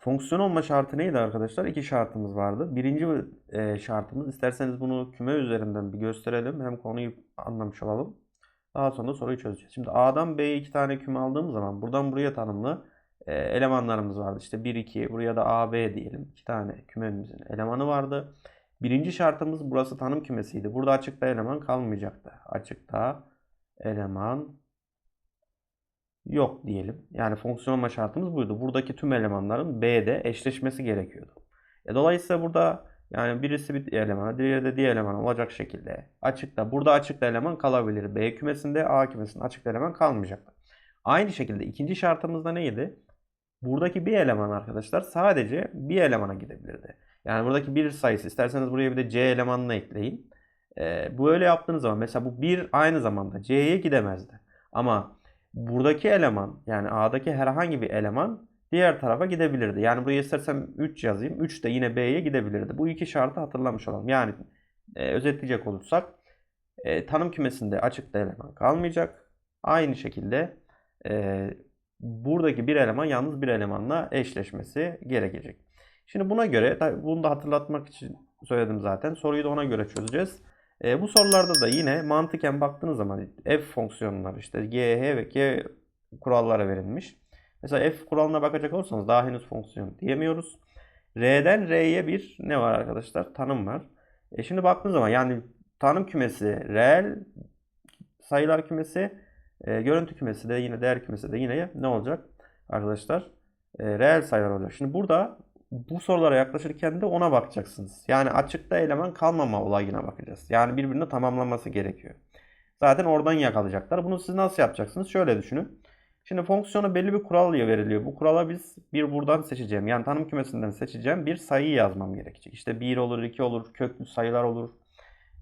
Fonksiyon olma şartı neydi arkadaşlar? İki şartımız vardı. Birinci e, şartımız isterseniz bunu küme üzerinden bir gösterelim. Hem konuyu anlamış olalım. Daha sonra soruyu çözeceğiz. Şimdi A'dan B'ye iki tane küme aldığımız zaman buradan buraya tanımlı e, elemanlarımız vardı. İşte 1, 2, buraya da A, B diyelim. İki tane kümemizin elemanı vardı. Birinci şartımız burası tanım kümesiydi. Burada açıkta eleman kalmayacaktı. Açıkta eleman yok diyelim. Yani fonksiyon şartımız buydu. Buradaki tüm elemanların B'de eşleşmesi gerekiyordu. E, dolayısıyla burada yani birisi bir elemana, diğeri de diğer elemana olacak şekilde açıkta. Burada açıkta eleman kalabilir. B kümesinde A kümesinde açıkta eleman kalmayacaktı. Aynı şekilde ikinci şartımız da neydi? Buradaki bir eleman arkadaşlar sadece bir elemana gidebilirdi. Yani buradaki bir sayısı isterseniz buraya bir de C elemanını ekleyin. Ee, bu öyle yaptığınız zaman mesela bu bir aynı zamanda C'ye gidemezdi. Ama buradaki eleman yani A'daki herhangi bir eleman diğer tarafa gidebilirdi. Yani buraya istersem 3 yazayım. 3 de yine B'ye gidebilirdi. Bu iki şartı hatırlamış olalım. Yani e, özetleyecek olursak e, tanım kümesinde açıkta eleman kalmayacak. Aynı şekilde e, buradaki bir eleman yalnız bir elemanla eşleşmesi gerekecek. Şimdi buna göre bunu da hatırlatmak için söyledim zaten. Soruyu da ona göre çözeceğiz. E, bu sorularda da yine mantıken baktığınız zaman f fonksiyonları işte g, h ve k kurallara verilmiş. Mesela f kuralına bakacak olursanız daha henüz fonksiyon diyemiyoruz. R'den R'ye bir ne var arkadaşlar? Tanım var. E şimdi baktığınız zaman yani tanım kümesi reel sayılar kümesi e, görüntü kümesi de yine değer kümesi de yine ne olacak arkadaşlar? E, reel sayılar olacak. Şimdi burada bu sorulara yaklaşırken de ona bakacaksınız. Yani açıkta eleman kalmama olayına bakacağız. Yani birbirini tamamlaması gerekiyor. Zaten oradan yakalayacaklar. Bunu siz nasıl yapacaksınız? Şöyle düşünün. Şimdi fonksiyona belli bir kural veriliyor. Bu kurala biz bir buradan seçeceğim. Yani tanım kümesinden seçeceğim bir sayıyı yazmam gerekecek. İşte 1 olur, 2 olur, köklü sayılar olur.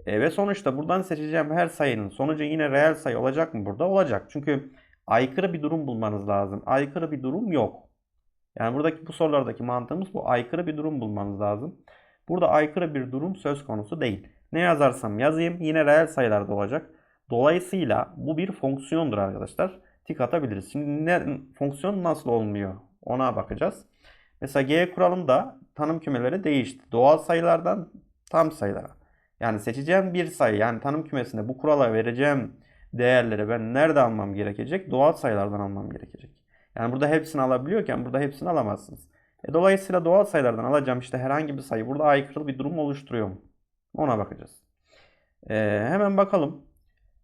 E, ve sonuçta buradan seçeceğim her sayının sonucu yine reel sayı olacak mı burada? Olacak. Çünkü aykırı bir durum bulmanız lazım. Aykırı bir durum yok. Yani buradaki bu sorulardaki mantığımız bu. Aykırı bir durum bulmanız lazım. Burada aykırı bir durum söz konusu değil. Ne yazarsam yazayım yine reel sayılarda olacak. Dolayısıyla bu bir fonksiyondur arkadaşlar. Tik atabiliriz. Şimdi ne, fonksiyon nasıl olmuyor ona bakacağız. Mesela G kuralında tanım kümeleri değişti. Doğal sayılardan tam sayılara. Yani seçeceğim bir sayı yani tanım kümesinde bu kurala vereceğim değerleri ben nerede almam gerekecek? Doğal sayılardan almam gerekecek. Yani burada hepsini alabiliyorken burada hepsini alamazsınız. E dolayısıyla doğal sayılardan alacağım işte herhangi bir sayı burada aykırı bir durum oluşturuyor mu? Ona bakacağız. E, hemen bakalım.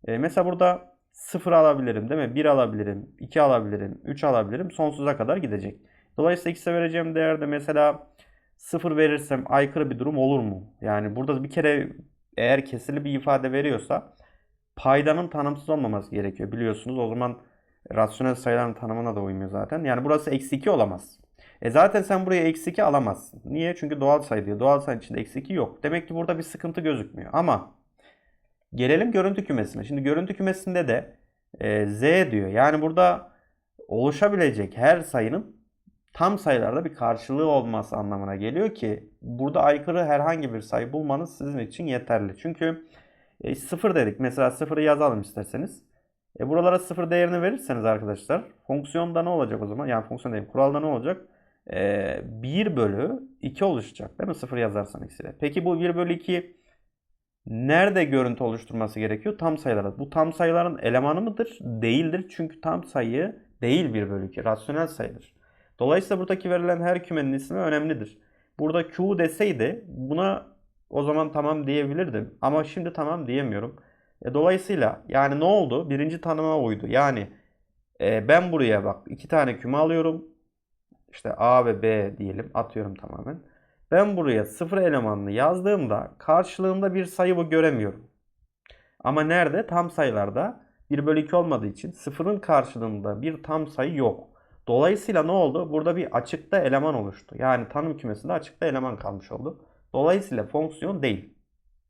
E, mesela burada 0 alabilirim değil mi? 1 alabilirim, 2 alabilirim, 3 alabilirim. Sonsuza kadar gidecek. Dolayısıyla x'e vereceğim değerde mesela 0 verirsem aykırı bir durum olur mu? Yani burada bir kere eğer kesirli bir ifade veriyorsa paydanın tanımsız olmaması gerekiyor biliyorsunuz. O zaman rasyonel sayıların tanımına da uymuyor zaten. Yani burası eksi 2 olamaz. E zaten sen buraya eksi 2 alamazsın. Niye? Çünkü doğal sayı diyor. Doğal sayı içinde eksi 2 yok. Demek ki burada bir sıkıntı gözükmüyor. Ama gelelim görüntü kümesine. Şimdi görüntü kümesinde de e, z diyor. Yani burada oluşabilecek her sayının tam sayılarda bir karşılığı olması anlamına geliyor ki burada aykırı herhangi bir sayı bulmanız sizin için yeterli. Çünkü e, 0 dedik. Mesela 0'ı yazalım isterseniz. E buralara 0 değerini verirseniz arkadaşlar fonksiyonda ne olacak o zaman? Yani fonksiyon değil kuralda ne olacak? E, 1 bölü 2 oluşacak değil mi? 0 yazarsan x'e. Peki bu 1 bölü 2 nerede görüntü oluşturması gerekiyor? Tam sayılarda. Bu tam sayıların elemanı mıdır? Değildir. Çünkü tam sayı değil 1 bölü 2. Rasyonel sayıdır. Dolayısıyla buradaki verilen her kümenin ismi önemlidir. Burada Q deseydi buna o zaman tamam diyebilirdim. Ama şimdi tamam diyemiyorum. E, dolayısıyla yani ne oldu? Birinci tanıma uydu. Yani e, ben buraya bak iki tane küme alıyorum. İşte A ve B diyelim. Atıyorum tamamen. Ben buraya sıfır elemanlı yazdığımda karşılığında bir sayı bu göremiyorum. Ama nerede? Tam sayılarda 1 bölü 2 olmadığı için sıfırın karşılığında bir tam sayı yok. Dolayısıyla ne oldu? Burada bir açıkta eleman oluştu. Yani tanım kümesinde açıkta eleman kalmış oldu. Dolayısıyla fonksiyon değil.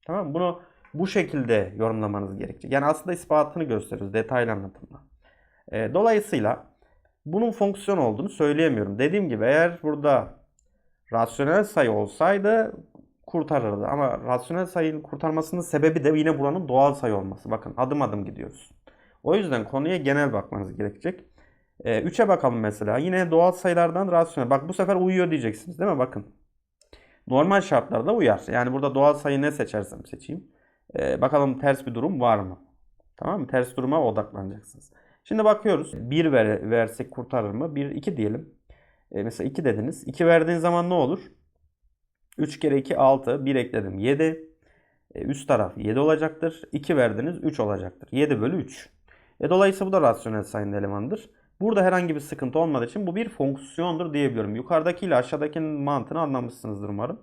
Tamam mı? Bunu bu şekilde yorumlamanız gerekecek. Yani aslında ispatını gösteriyoruz detaylı anlatımla. E, dolayısıyla bunun fonksiyon olduğunu söyleyemiyorum. Dediğim gibi eğer burada rasyonel sayı olsaydı kurtarırdı. Ama rasyonel sayının kurtarmasının sebebi de yine buranın doğal sayı olması. Bakın adım adım gidiyoruz. O yüzden konuya genel bakmanız gerekecek. 3'e bakalım mesela. Yine doğal sayılardan rasyonel. Bak bu sefer uyuyor diyeceksiniz değil mi? Bakın. Normal şartlarda uyar. Yani burada doğal sayı ne seçersem seçeyim. Ee, bakalım ters bir durum var mı? Tamam mı? Ters duruma odaklanacaksınız. Şimdi bakıyoruz. 1 ver, versek kurtarır mı? 1, 2 diyelim. Ee, mesela 2 dediniz. 2 verdiğin zaman ne olur? 3 kere 2 6. 1 ekledim 7. E, üst taraf 7 olacaktır. 2 verdiniz 3 olacaktır. 7 bölü 3. E, dolayısıyla bu da rasyonel sayının elemanıdır. Burada herhangi bir sıkıntı olmadığı için bu bir fonksiyondur diyebiliyorum. Yukarıdaki ile aşağıdakinin mantığını anlamışsınızdır umarım.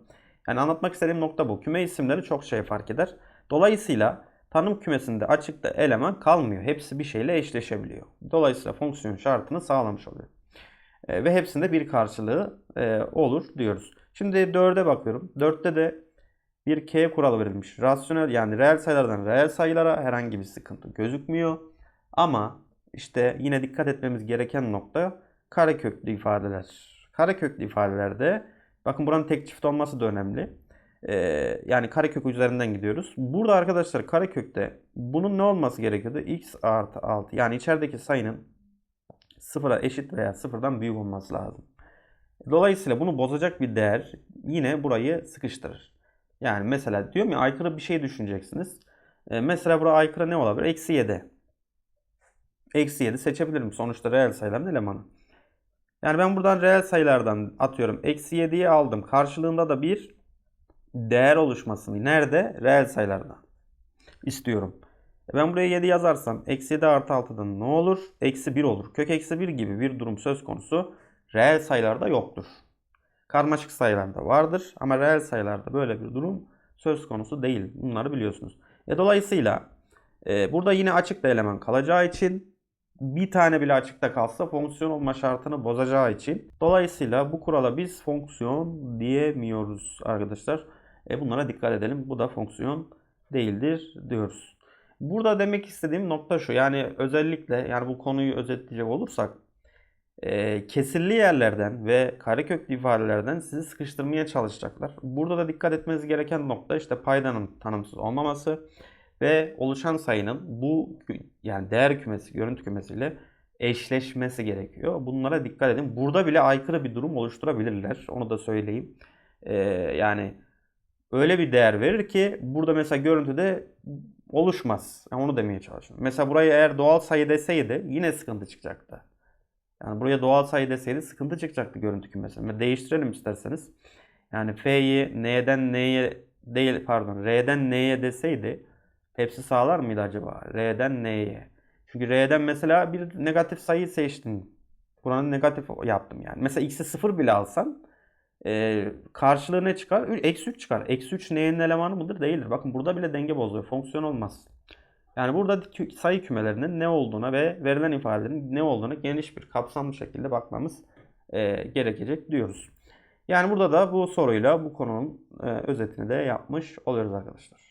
Yani anlatmak istediğim nokta bu. Küme isimleri çok şey fark eder. Dolayısıyla tanım kümesinde açıkta eleman kalmıyor. Hepsi bir şeyle eşleşebiliyor. Dolayısıyla fonksiyon şartını sağlamış oluyor. E, ve hepsinde bir karşılığı e, olur diyoruz. Şimdi 4'e bakıyorum. 4'te de bir k kuralı verilmiş. Rasyonel yani reel sayılardan reel sayılara herhangi bir sıkıntı gözükmüyor. Ama işte yine dikkat etmemiz gereken nokta kareköklü ifadeler. Kareköklü ifadelerde bakın buranın tek çift olması da önemli. Ee, yani karekök üzerinden gidiyoruz. Burada arkadaşlar karekökte bunun ne olması gerekiyordu? x artı 6 yani içerideki sayının sıfıra eşit veya sıfırdan büyük olması lazım. Dolayısıyla bunu bozacak bir değer yine burayı sıkıştırır. Yani mesela diyorum ya aykırı bir şey düşüneceksiniz. Ee, mesela buraya aykırı ne olabilir? Eksi 7. Eksi 7 seçebilirim. Sonuçta reel sayıların elemanı. Yani ben buradan reel sayılardan atıyorum. Eksi 7'yi aldım. Karşılığında da bir değer oluşmasını. Nerede? Reel sayılarda. istiyorum. E Ben buraya 7 yazarsam eksi 7 artı 6'dan ne olur? Eksi 1 olur. Kök eksi 1 gibi bir durum söz konusu reel sayılarda yoktur. Karmaşık sayılarda vardır ama reel sayılarda böyle bir durum söz konusu değil. Bunları biliyorsunuz. E dolayısıyla e, burada yine açıkta eleman kalacağı için bir tane bile açıkta kalsa fonksiyon olma şartını bozacağı için dolayısıyla bu kurala biz fonksiyon diyemiyoruz arkadaşlar. E bunlara dikkat edelim. Bu da fonksiyon değildir diyoruz. Burada demek istediğim nokta şu. Yani özellikle yani bu konuyu özetleyecek olursak e, kesirli yerlerden ve kareköklü ifadelerden sizi sıkıştırmaya çalışacaklar. Burada da dikkat etmeniz gereken nokta işte paydanın tanımsız olmaması ve oluşan sayının bu yani değer kümesi, görüntü kümesiyle eşleşmesi gerekiyor. Bunlara dikkat edin. Burada bile aykırı bir durum oluşturabilirler. Onu da söyleyeyim. Ee, yani öyle bir değer verir ki burada mesela görüntüde oluşmaz. Yani onu demeye çalışıyorum. Mesela burayı eğer doğal sayı deseydi yine sıkıntı çıkacaktı. Yani buraya doğal sayı deseydi sıkıntı çıkacaktı görüntü kümesi. Değiştirelim isterseniz. Yani F'yi N'den N'ye değil pardon R'den N'ye deseydi hepsi sağlar mıydı acaba? R'den N'ye. Çünkü R'den mesela bir negatif sayı seçtin. Buranın negatif yaptım yani. Mesela x'i 0 bile alsan e, karşılığı ne çıkar? Eksi 3 çıkar. Eksi 3 neyin elemanı mıdır? Değildir. Bakın burada bile denge bozuyor. Fonksiyon olmaz. Yani burada sayı kümelerinin ne olduğuna ve verilen ifadelerin ne olduğuna geniş bir kapsamlı şekilde bakmamız e, gerekecek diyoruz. Yani burada da bu soruyla bu konunun e, özetini de yapmış oluyoruz arkadaşlar.